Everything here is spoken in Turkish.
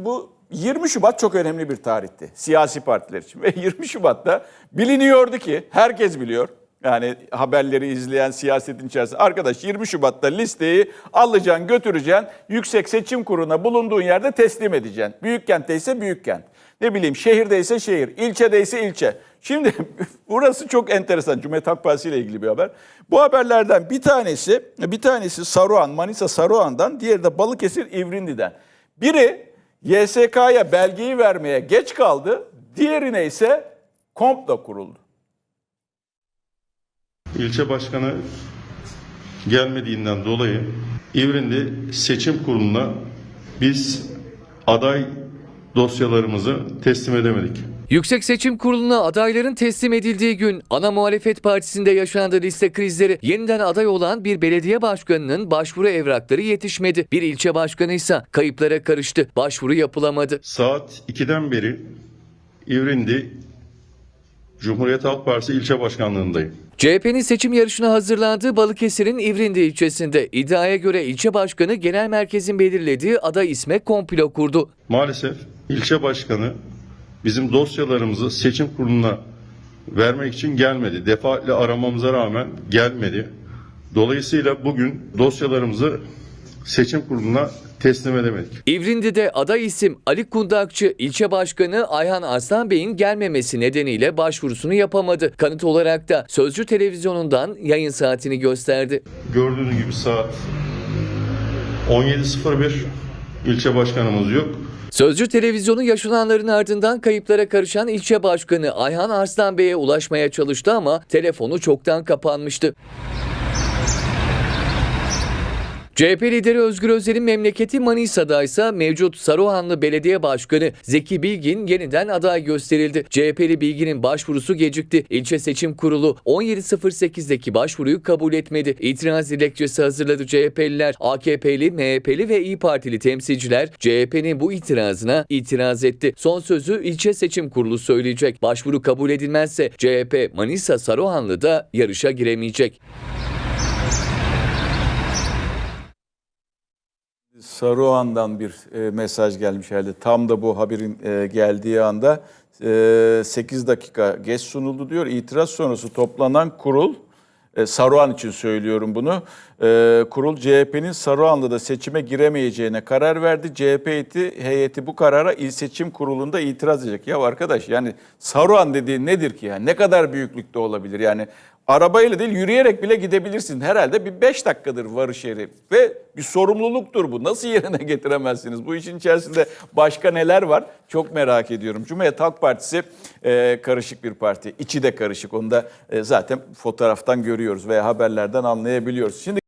Şimdi bu 20 Şubat çok önemli bir tarihti siyasi partiler için. Ve 20 Şubat'ta biliniyordu ki herkes biliyor. Yani haberleri izleyen siyasetin içerisinde. Arkadaş 20 Şubat'ta listeyi alacaksın, götüreceksin. Yüksek Seçim Kurulu'na bulunduğun yerde teslim edeceksin. Büyük kentte ise büyük kent. Ne bileyim şehirdeyse şehir, ilçedeyse ilçe. Şimdi burası çok enteresan. Cumhuriyet Halk Partisi ile ilgili bir haber. Bu haberlerden bir tanesi, bir tanesi Saruhan, Manisa Saruhan'dan, diğeri de Balıkesir İvrindi'den. Biri YSK'ya belgeyi vermeye geç kaldı, diğerine ise komplo kuruldu. İlçe başkanı gelmediğinden dolayı İvrindi Seçim Kurulu'na biz aday dosyalarımızı teslim edemedik. Yüksek Seçim Kurulu'na adayların teslim edildiği gün ana muhalefet partisinde yaşandı liste krizleri. Yeniden aday olan bir belediye başkanının başvuru evrakları yetişmedi. Bir ilçe başkanı ise kayıplara karıştı. Başvuru yapılamadı. Saat 2'den beri İvrindi Cumhuriyet Halk Partisi ilçe başkanlığındayım. CHP'nin seçim yarışına hazırlandığı Balıkesir'in İvrindi ilçesinde iddiaya göre ilçe başkanı genel merkezin belirlediği aday isme komplo kurdu. Maalesef ilçe başkanı bizim dosyalarımızı seçim kuruluna vermek için gelmedi. Defaatle aramamıza rağmen gelmedi. Dolayısıyla bugün dosyalarımızı seçim kuruluna teslim edemedik. İvrindi'de aday isim Ali Kundakçı, ilçe başkanı Ayhan Arslan Bey'in gelmemesi nedeniyle başvurusunu yapamadı. Kanıt olarak da Sözcü Televizyonu'ndan yayın saatini gösterdi. Gördüğünüz gibi saat 17.01 ilçe başkanımız yok. Sözcü Televizyonu yaşananların ardından kayıplara karışan ilçe başkanı Ayhan Arslan Bey'e ulaşmaya çalıştı ama telefonu çoktan kapanmıştı. CHP lideri Özgür Özel'in memleketi Manisa'da ise mevcut Saruhanlı Belediye Başkanı Zeki Bilgin yeniden aday gösterildi. CHP'li Bilgin'in başvurusu gecikti. İlçe Seçim Kurulu 17.08'deki başvuruyu kabul etmedi. İtiraz dilekçesi hazırladı CHP'liler. AKP'li, MHP'li ve İyi Partili temsilciler CHP'nin bu itirazına itiraz etti. Son sözü ilçe seçim kurulu söyleyecek. Başvuru kabul edilmezse CHP Manisa Saruhanlı'da yarışa giremeyecek. Saruhan'dan bir e, mesaj gelmiş herhalde. Tam da bu haberin e, geldiği anda e, 8 dakika geç sunuldu diyor. İtiraz sonrası toplanan kurul, e, Saruhan için söylüyorum bunu, e, kurul CHP'nin Saruhanlı'da seçime giremeyeceğine karar verdi. CHP heyeti, heyeti bu karara il seçim kurulunda itiraz edecek. Ya arkadaş yani Saruhan dediği nedir ki? Yani ne kadar büyüklükte olabilir? Yani Arabayla değil yürüyerek bile gidebilirsin. Herhalde bir 5 dakikadır varış yeri ve bir sorumluluktur bu. Nasıl yerine getiremezsiniz? Bu işin içerisinde başka neler var? Çok merak ediyorum. Cumhuriyet Halk Partisi e, karışık bir parti. İçi de karışık. Onu da e, zaten fotoğraftan görüyoruz veya haberlerden anlayabiliyoruz. Şimdi